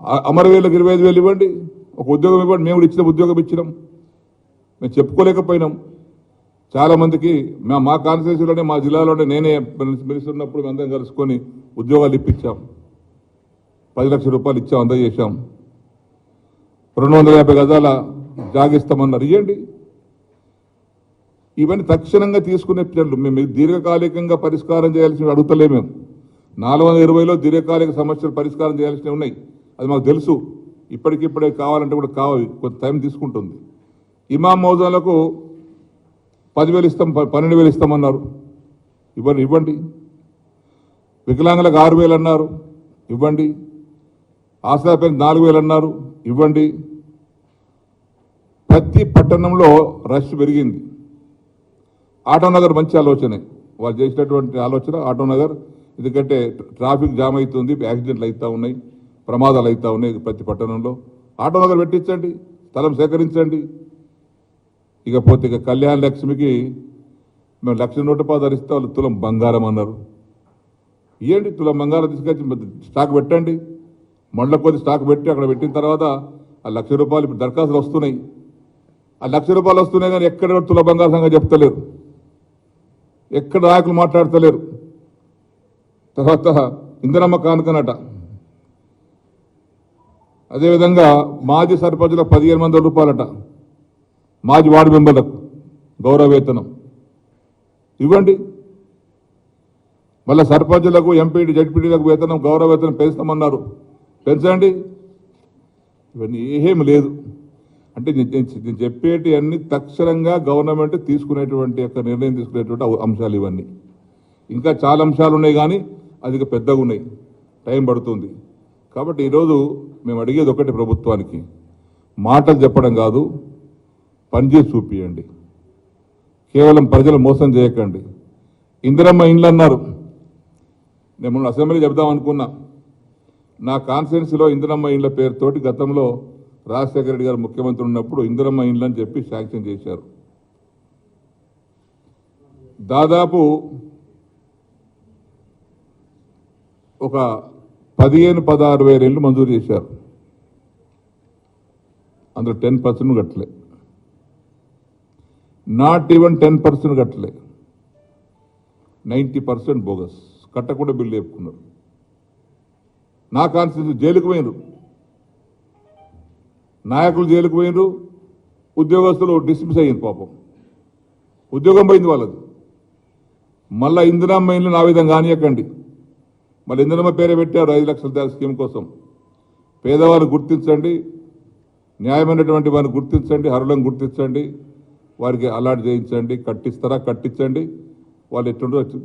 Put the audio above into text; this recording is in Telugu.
అమరవేలకు ఇరవై ఐదు వేలు ఇవ్వండి. ఒక ఉద్యోగం ఇవ్వండి. మేము కూడా ఇచ్చిన ఉద్యోగం ఇచ్చినాం. మేము చెప్పుకోలేకపోయినాం. చాలామందికి మా మా కాన్స్టిట్యూన్సీలోనే మా జిల్లాలోనే నేనే మినిస్టర్ ఉన్నప్పుడు మేము అందరం కలుసుకొని ఉద్యోగాలు ఇప్పించాం. పది లక్షల రూపాయలు ఇచ్చాం అందజేశాం రెండు వందల యాభై గజాల జాగిస్తామన్నారు. ఇవ్వండి ఇవన్నీ తక్షణంగా తీసుకునే చర్యలు మేము దీర్ఘకాలికంగా పరిష్కారం చేయాల్సినవి అడుగుతలే మేము. నాలుగు వందల ఇరవైలో దీర్ఘకాలిక సమస్యలు పరిష్కారం చేయాల్సినవి ఉన్నాయి. అది మాకు తెలుసు. ఇప్పటికిప్పుడే కావాలంటే కూడా కావాలి. కొంత టైం తీసుకుంటుంది. ఇమాం మౌజాలకు పదివేలు ఇస్తాం ప- పన్నెండు వేలు ఇస్తామన్నారు. ఇవ్వండి ఇవ్వండి. వికలాంగులకు ఆరు వేలు అన్నారు. ఇవ్వండి. ఆశాపేరు నాలుగు వేలు అన్నారు. ఇవ్వండి. ప్రతి పట్టణంలో రష్ పెరిగింది. ఆటో నగర్ మంచి ఆలోచనే. వాళ్ళు చేసినటువంటి ఆలోచన ఆటో నగర్ ఎందుకంటే ట్రాఫిక్ జామ్ అవుతుంది యాక్సిడెంట్లు అవుతూ ఉన్నాయి. ప్రమాదాలు అవుతా ఉన్నాయి ప్రతి పట్టణంలో. ఆటోనగర్ పెట్టించండి స్థలం సేకరించండి. ఇకపోతే ఇక కళ్యాణ లక్ష్మికి మేము లక్ష నూట పదాలు ఇస్తే వాళ్ళు తులం బంగారం అన్నారు. ఇవ్వండి తులం బంగారం తీసుకొచ్చి స్టాక్ పెట్టండి. మళ్ళీ కొద్ది స్టాక్ పెట్టి అక్కడ పెట్టిన తర్వాత ఆ లక్ష రూపాయలు ఇప్పుడు దరఖాస్తులు వస్తున్నాయి. ఆ లక్ష రూపాయలు వస్తున్నాయి కానీ ఎక్కడ తుల బంగారం సంఘం చెప్తలేరు. ఎక్కడ నాయకులు మాట్లాడతలేరు. తర్వాత ఇందిరమ్మ కానుకనట. అదేవిధంగా మాజీ సర్పంచులకు పదిహేను వందల రూపాయలట. మాజీ వార్డు మెంబర్లకు గౌరవ వేతనం ఇవ్వండి. మళ్ళీ సర్పంచులకు ఎంపీటీ జడ్పీటీలకు వేతనం గౌరవ వేతనం పెంచుతామన్నారు. పెంచండి. ఇవన్నీ ఏం లేదు. అంటే నేను- చెప్పేటి అన్ని తక్షణంగా గవర్నమెంట్ తీసుకునేటువంటి యొక్క నిర్ణయం తీసుకునేటువంటి అంశాలు ఇవన్నీ. ఇంకా చాలా అంశాలు ఉన్నాయి కానీ అది పెద్దగా ఉన్నాయి. టైం పడుతుంది. కాబట్టి ఈరోజు మేము అడిగేది ఒకటి ప్రభుత్వానికి. మాటలు చెప్పడం కాదు పనిచేసి చూపియండి. కేవలం ప్రజలు మోసం చేయకండి. ఇందిరమ్మ ఇండ్లు అన్నారు. నేను మొన్న అసెంబ్లీ చెప్దాం అనుకున్నా. నా కాన్స్టిట్యున్సీలో ఇందిరమ్మ ఇండ్ల పేరుతోటి గతంలో రాజశేఖర రెడ్డి గారు ముఖ్యమంత్రి ఉన్నప్పుడు ఇందిరమ్మ ఇండ్లు అని చెప్పి శాంక్షన్ చేశారు. దాదాపు ఒక పదిహేను పదహారు వేల ఇళ్ళు మంజూరు చేశారు. అందులో టెన్ పర్సెంట్ కట్టలే. నాట్ ఈవెన్ టెన్ పర్సెంట్ కట్టలే. Ninety percent bogus. కట్టకుండా బిల్లు చెప్పుకున్నారు నా కాన్స్టిట్యూన్సీ జైలుకు పోయినరు నాయకులు జైలుకు పోయినరు ఉద్యోగస్తులు డిస్మిస్ అయ్యింది పాపం. ఉద్యోగం పోయింది వాళ్ళది. మళ్ళా ఇందిరమ్మ ఇల్లు నా విధంగా కానియకండి మళ్ళీ ఇందులో పేరే పెట్టారు ఐదు లక్షల ధర స్కీమ్ కోసం. పేదవాళ్ళు గుర్తించండి న్యాయమైనటువంటి వారిని గుర్తించండి హరులను గుర్తించండి వారికి అలాట్ చేయించండి కట్టిస్తారా కట్టించండి వాళ్ళు ఎట్టుండో